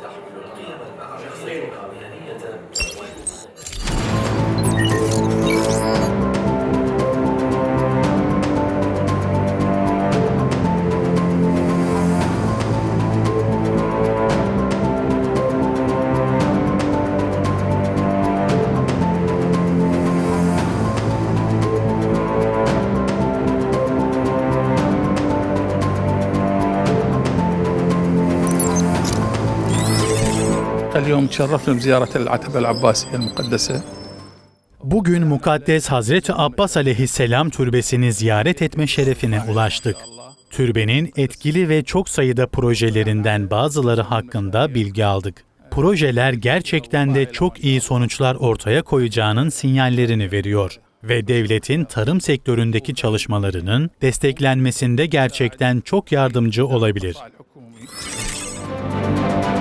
点，اليوم تشرفنا بزيارة العتبة العباسية المقدسة Bugün Mukaddes Hazreti Abbas aleyhisselam türbesini ziyaret etme şerefine ulaştık. Türbenin etkili ve çok sayıda projelerinden bazıları hakkında bilgi aldık. Projeler gerçekten de çok iyi sonuçlar ortaya koyacağının sinyallerini veriyor ve devletin tarım sektöründeki çalışmalarının desteklenmesinde gerçekten çok yardımcı olabilir. الحكومي